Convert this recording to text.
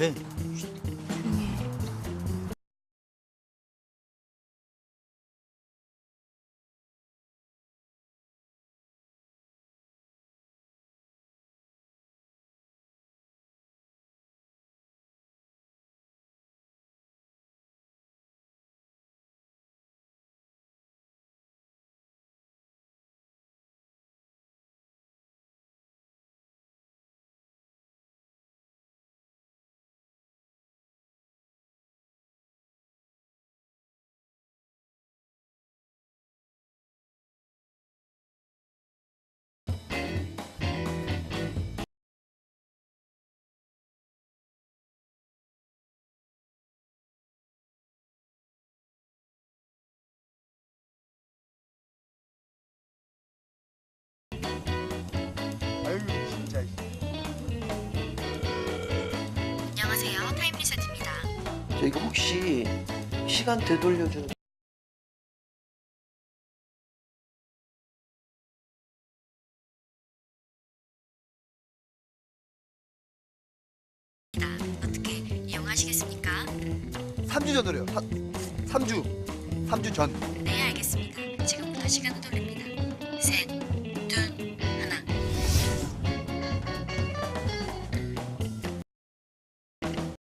诶 타임 리셋입니다. 저 이거 혹시 시간 되돌려주는 어떻게 이용하시겠습니까? 3주 전으로요. 3주. 3주 전. 네, 알겠습니다. 지금부터 시간을 돌립니다.